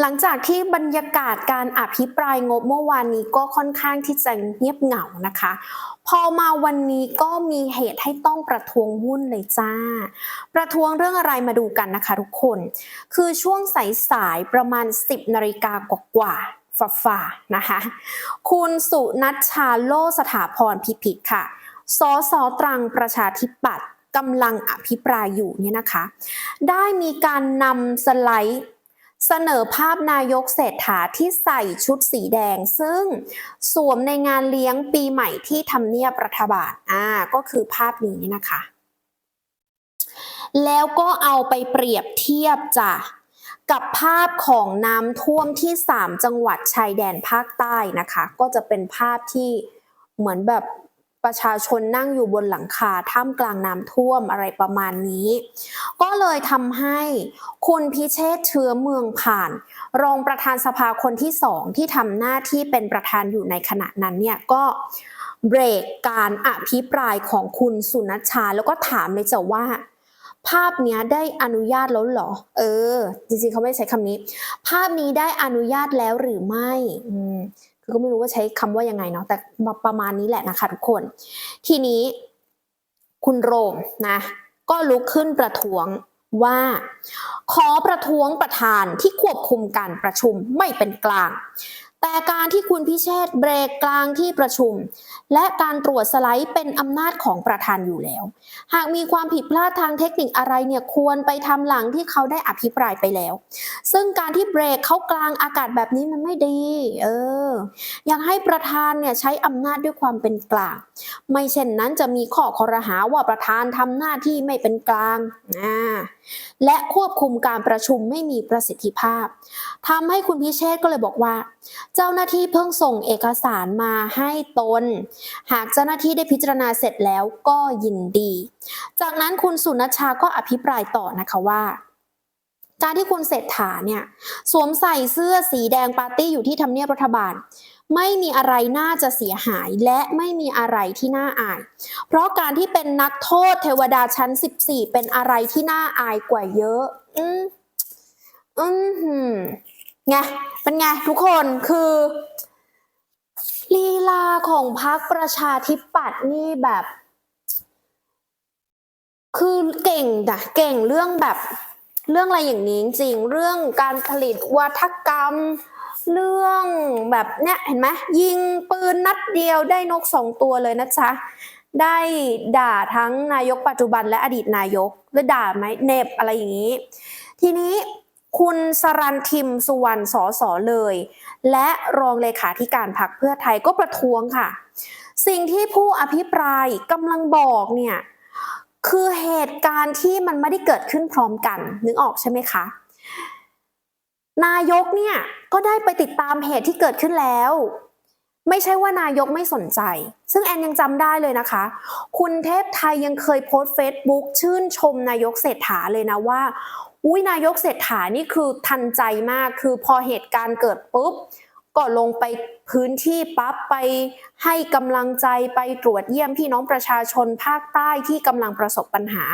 หลังจากที่บรรยากาศการอภิปรายงบเมื่อวานนี้ก็ค่อนข้างที่จะเงียบเหงานะคะ พอมาวันนี้ก็มีเหตุให้ต้องประท้วงวุ่นเลยจ้า ประท้วงเรื่องอะไรมาดูกันนะคะทุกคน คือช่วงสายๆประมาณ 10นาฬิกากว่าๆฝ่าๆนะคะ คุณสุนัชชาโลสถาพรพิพิธค่ะ สสตรังประชาธิปัตย์กำลังอภิปรายอยู่เนี่ยนะคะ ได้มีการนำสไลด์ เสนอภาพนายกเศรษฐาที่ใส่ชุดสีแดง ซึ่งสวมในงานเลี้ยงปีใหม่ที่ทำเนียบรัฐบาลอ่าก็คือภาพนี้นะคะ แล้วก็เอาไปเปรียบเทียบจ้ะกับภาพของน้ำท่วมที่ 3 จังหวัดชายแดนภาคใต้นะคะ ก็จะเป็นภาพที่เหมือนแบบประชาชนนั่งอยู่บนหลังคาท่ามกลางน้ำท่วมอะไรประมาณนี้ ก็เลยทำให้คุณพิเชษเชื้อเมืองผ่าน รองประธานสภาคนที่สองที่ทำหน้าที่เป็นประธานอยู่ในขณะนั้นเนี่ยก็เบรกการอภิปรายของคุณสุนัชชา แล้วก็ถามเลยจ้ะว่า ภาพนี้ได้อนุญาตแล้วเหรอ เออ จริงๆเขาไม่ใช้คำนี้ ภาพนี้ได้อนุญาตแล้วหรือไม่อืมคือก็ไม่รู้ว่าใช้คำว่ายังไงเนาะแต่ประมาณนี้แหละนะคะทุกคน ทีนี้คุณโรมนะ ก็ลุกขึ้นประท้วงว่า ขอประท้วงประธานที่ควบคุมการประชุมไม่เป็นกลาง แต่การที่คุณพิเชษ์เบรกกลางที่ประชุม และการตรวจสไลด์เป็นอำนาจของประธานอยู่แล้ว หากมีความผิดพลาดทางเทคนิคอะไรเนี่ยควรไปทำหลังที่เขาได้อภิปรายไปแล้ว ซึ่งการที่เบรกเขากลางอากาศแบบนี้มันไม่ดี เออ อยากให้ประธานเนี่ยใช้อำนาจด้วยความเป็นกลาง ไม่เช่นนั้นจะมีข้อคอรหาว่าประธานทำหน้าที่ไม่เป็นกลางอ่าและควบคุมการประชุมไม่มีประสิทธิภาพทำให้คุณพิเชษ์ก็เลยบอกว่าเจ้าหน้าที่เพิ่งส่งเอกสารมาให้ตน หากเจ้าหน้าที่ได้พิจารณาเสร็จแล้วก็ยินดี จากนั้นคุณสุนัชชาก็อภิปรายต่อนะคะว่าการที่คุณเศรษฐาเนี่ยสวมใส่เสื้อสีแดงปาร์ตี้อยู่ที่ทำเนียบรัฐบาล ไม่มีอะไรน่าจะเสียหายและไม่มีอะไรที่น่าอาย เพราะการที่เป็นนักโทษเทวดาชั้น 14 เป็นอะไรที่น่าอายกว่าเยอะ อืมอืมหืมไง เป็นไงทุกคนคือลีลาของพรรคประชาธิปัตย์นี่แบบ คือเก่งนะเก่งเรื่องแบบเรื่องอะไรอย่างนี้จริงเรื่องการผลิตวัฒกรรม เรื่องแบบเนี้ยเห็นไหมยิงปืนนัดเดียวได้นกสองตัวเลยนะจ๊ะได้ด่าทั้งนายกปัจจุบันและอดีตนายกหรือด่าไหมเน็บอะไรอย่างนี้ ทีนี้ คุณสรันทิมสุวรรณสอสอเลย และรองเลขาธิการพรรคเพื่อไทยก็ประท้วงค่ะ สิ่งที่ผู้อภิปรายกำลังบอกเนี่ยคือเหตุการณ์ที่มันไม่ได้เกิดขึ้นพร้อมกัน นึกออกใช่ไหมคะ นายกเนี่ยก็ได้ไปติดตามเหตุที่เกิดขึ้นแล้ว ไม่ใช่ว่านายกไม่สนใจ ซึ่งแอนยังจำได้เลยนะคะ คุณเทพไทยยังเคยโพสต์เฟซบุ๊กชื่นชมนายกเศรษฐาเลยนะว่า อุ้ยนายกเศรษฐานี่คือทันใจมาก คือพอเหตุการณ์เกิดปุ๊บ ก็ลงไปพื้นที่ปั๊บไปให้กำลังใจไปตรวจเยี่ยมพี่น้องประชาชนภาคใต้ที่กำลังประสบปัญหา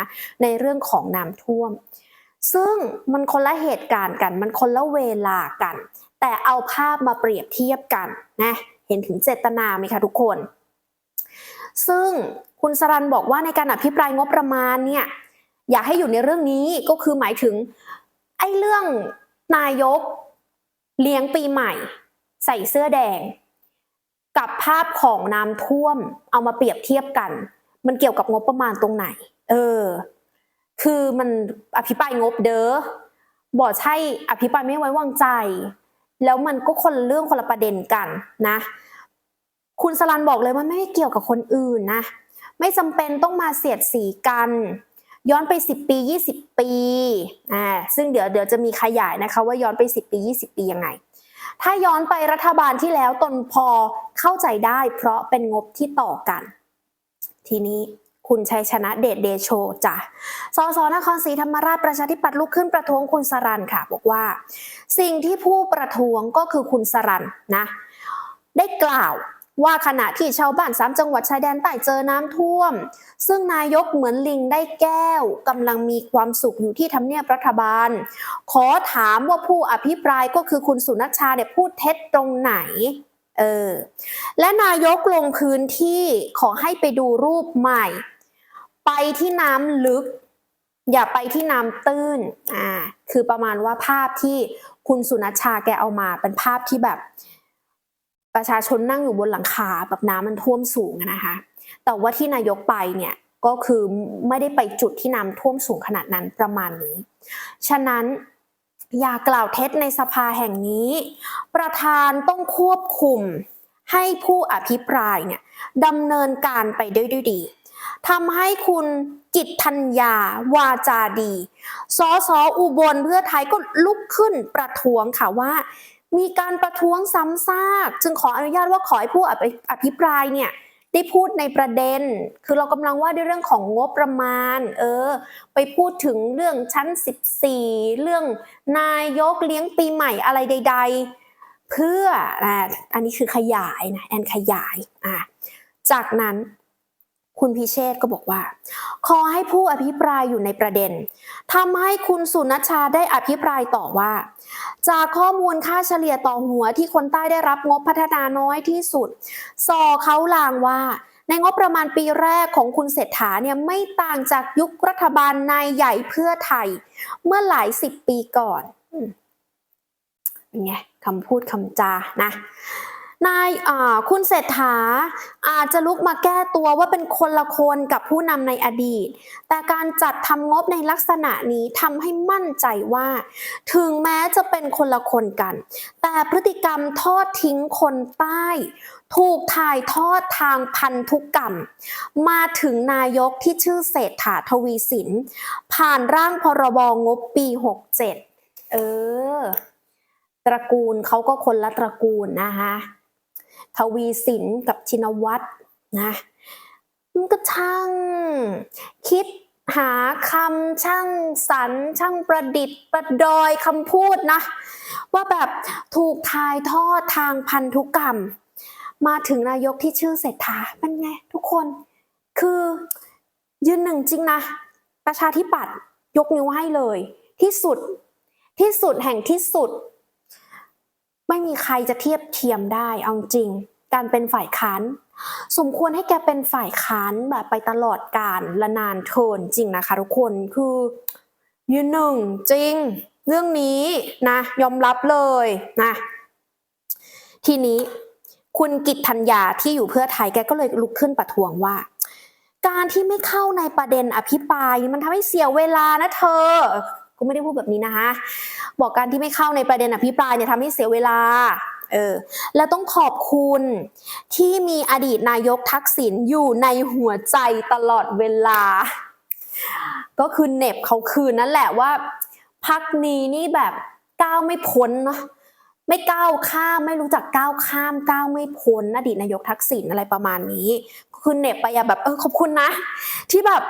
ในเรื่องของน้ำท่วม ซึ่งมันคนละเหตุการณ์กัน มันคนละเวลากัน แต่เอาภาพมาเปรียบเทียบกันนะ เห็นถึงเจตนาไหมคะทุกคน ซึ่งคุณสรันบอกว่าในการอภิปรายงบประมาณเนี่ยอยากให้อยู่ในเรื่องนี้ก็คือหมายถึงไอ้เรื่องนายกเลี้ยงปีใหม่ ใส่เสื้อแดง กับภาพของน้ำท่วมเอามาเปรียบเทียบกัน มันเกี่ยวกับงบประมาณตรงไหน เออ คือมันอภิปรายงบเด้อบอกใช่อภิปรายไม่ไว้วางใจ แล้วมันก็คนเรื่องคนละประเด็นกันนะ คุณสลันบอกเลยว่าไม่ได้เกี่ยวกับคนอื่นนะ ไม่จำเป็นต้องมาเสียดสีกัน ย้อนไป 10 ปี 20 ปีอ่าซึ่งเดี๋ยวเดี๋ยวจะมีขยายนะคะว่าย้อนไป 10 ปี 20 ปียังไง ถ้าย้อนไปรัฐบาลที่แล้วตนพอเข้าใจได้ เพราะเป็นงบที่ต่อกัน ทีนี้ คุณชัยชนะเดชเดโชจ้ะสสนครศรีธรรมราชประชาธิปัตย์ลุกขึ้นประท้วงคุณสรันค่ะ บอกว่า สิ่งที่ผู้ประท้วงก็คือคุณสรันนะ ได้กล่าวว่าขณะที่ชาวบ้านสามจังหวัดชายแดนใต้เจอน้ำท่วม ซึ่งนายกเหมือนลิงได้แก้วกำลังมีความสุขอยู่ที่ทำเนียบรัฐบาล ขอถามว่าผู้อภิปรายก็คือคุณสุนัชชาเนี่ยพูดเท็จตรงไหนเออและนายกลงพื้นที่ขอให้ไปดูรูปใหม่ ไปที่น้ำลึก อย่าไปที่น้ำตื้นอ่าคือประมาณว่าภาพที่คุณสุนัชชาแกเอามาเป็นภาพที่แบบ ประชาชนนั่งอยู่บนหลังคาแบบน้ำมันท่วมสูงนะคะ แต่ว่าที่นายกไปเนี่ยก็คือไม่ได้ไปจุดที่น้ำท่วมสูงขนาดนั้นประมาณนี้ ฉะนั้นอย่ากล่าวเท็จในสภาแห่งนี้ ประธานต้องควบคุมให้ผู้อภิปรายเนี่ยดำเนินการไปด้วยดี ทำให้คุณกิตทัญญาวาจาดีสสอุบลเพื่อไทยก็ลุกขึ้นประท้วงค่ะว่า มีการประท้วงซ้ำซาก จึงขออนุญาตว่าขอให้ผู้อภิปรายเนี่ยได้พูดในประเด็น คือเรากำลังว่าด้วยเรื่องของงบประมาณ เออ ไปพูดถึงเรื่องชั้น 14 เรื่องนายกเลี้ยงปีใหม่อะไรใด ๆ เพื่ออ่าอันนี้คือขยายนะแอนขยายอะจากนั้น คุณพิเชษก็บอกว่า ขอให้ผู้อภิปรายอยู่ในประเด็นทำให้คุณสุนัชชาได้อภิปรายต่อว่า จากข้อมูลค่าเฉลี่ยต่อหัวที่คนใต้ได้รับงบพัฒนาน้อยที่สุดสอเขาลางว่า ในงบประมาณปีแรกของคุณเศรษฐาเนี่ยไม่ต่างจากยุครัฐบาลนายใหญ่เพื่อไทย เมื่อหลายสิบปีก่อนเป็นไงคำพูดคำจานะ นายคุณเศรษฐาอาจจะลุกมาแก้ตัวว่าเป็นคนละคนกับผู้นำในอดีต แต่การจัดทำงบในลักษณะนี้ทำให้มั่นใจว่า ถึงแม้จะเป็นคนละคนกัน แต่พฤติกรรมทอดทิ้งคนใต้ ถูกถ่ายทอดทางพันธุกรรม มาถึงนายกที่ชื่อเศรษฐาทวีสิน ผ่านร่างพรบงบปี 67 เออ ตระกูลเขาก็คนละตระกูลนะคะ ทวีสินกับชินวัตรนะมันก็ช่างคิดหาคำช่างสรรช่างประดิษฐ์ประดอยคำพูดนะ ว่าแบบถูกถ่ายทอดทางพันธุกรรม มาถึงนายกที่ชื่อเศรษฐาเป็นไงทุกคนคือยืนหนึ่งจริงนะ ประชาธิปัตย์ยกนิ้วให้เลย ที่สุดที่สุดแห่งที่สุด ไม่มีใครจะเทียบเทียมได้เอาจริง การเป็นฝ่ายค้านสมควรให้แกเป็นฝ่ายค้านแบบไปตลอดกาลละนานเทินจริงนะคะทุกคนคือยืนหนึ่งจริง เรื่องนี้นะ ยอมรับเลยนะทีนี้คุณกิตธัญญาที่อยู่เพื่อไทยแกก็เลยลุกขึ้นประท้วงว่า การที่ไม่เข้าในประเด็นอภิปราย มันทำให้เสียเวลานะเธอก็ไม่ได้พูดแบบนี้นะคะ บอกการที่ไม่เข้าในประเด็นอภิปรายเนี่ยทำให้เสียเวลาเออแล้วต้องขอบคุณที่มีอดีตนายกทักษิณอยู่ในหัวใจตลอดเวลา ก็คือเน็บเขาคืนนั่นแหละว่าพักนี้นี่แบบก้าวไม่พ้นเนาะไม่ก้าวข้ามไม่รู้จักก้าวข้ามก้าวไม่พ้นอดีตนายกทักษิณอะไรประมาณนี้คือเน็บไปอะแบบเออขอบคุณนะ ที่แบบ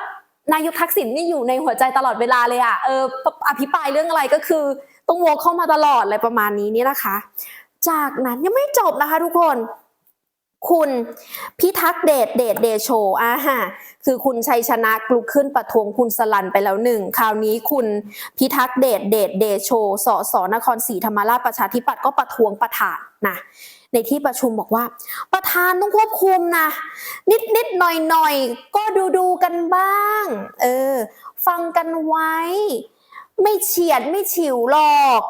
นายกทักษิณนี่อยู่ในหัวใจตลอดเวลาเลยอะเอออภิปรายเรื่องอะไรก็คือ ต้องโวกเข้ามาตลอดอะไรประมาณนี้นี่นะคะ จากนั้นยังไม่จบนะคะทุกคน คุณพิทักษ์เดชเดชเดโชอ่าฮะคือคุณชัยชนะกลุกขึ้นประท้วงคุณสลันไปแล้วหนึ่ง คราวนี้คุณพิทักษ์เดชเดชเดโชสสนครศรีธรรมราชประชาธิปัตย์ก็ประท้วงประธานนะในที่ประชุมบอกว่า ประธานต้องควบคุมนะ นิดนิดหน่อยหน่อยก็ดูดูกันบ้าง เออ ฟังกันไว้ ไม่เฉียดไม่ฉิวหรอก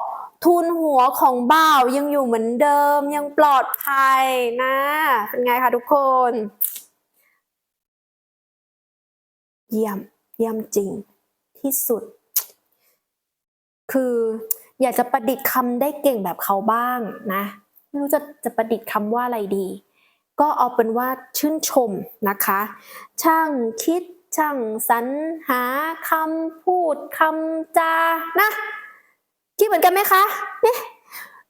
ทุนหัวของบ่าวยังอยู่เหมือนเดิมยังปลอดภัยนะ เป็นไงคะทุกคน เยี่ยมเยี่ยมจริงที่สุด คืออยากจะประดิษฐ์คำได้เก่งแบบเขาบ้างนะ ไม่รู้จะจะประดิษฐ์คำว่าอะไรดี ก็เอาเป็นว่าชื่นชมนะคะ ช่างคิด ช่างสรรหาคำพูดคำจานะคิดเหมือนกันไหมคะเนี่ย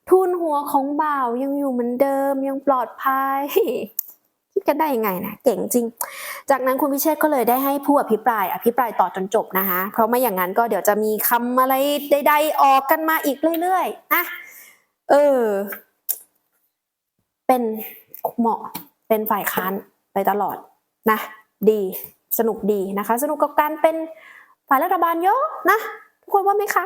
ทุนหัวของบ่าวยังอยู่เหมือนเดิมยังปลอดภัยคิดกันได้ยังไงนะเก่งจริง จากนั้นคุณพิเชษก็เลยได้ให้ผู้อภิปราย อภิปรายต่อจนจบนะคะ เพราะไม่อย่างนั้นก็เดี๋ยวจะมีคำอะไรใดๆออกกันมาอีกเรื่อยๆนะเออ เป็นเหมาะเป็นฝ่ายค้านไปตลอดนะ ดี สนุกดีนะคะ สนุกกับการเป็นฝ่ายรัฐบาลเยอะนะ ทุกคนว่าไหมคะ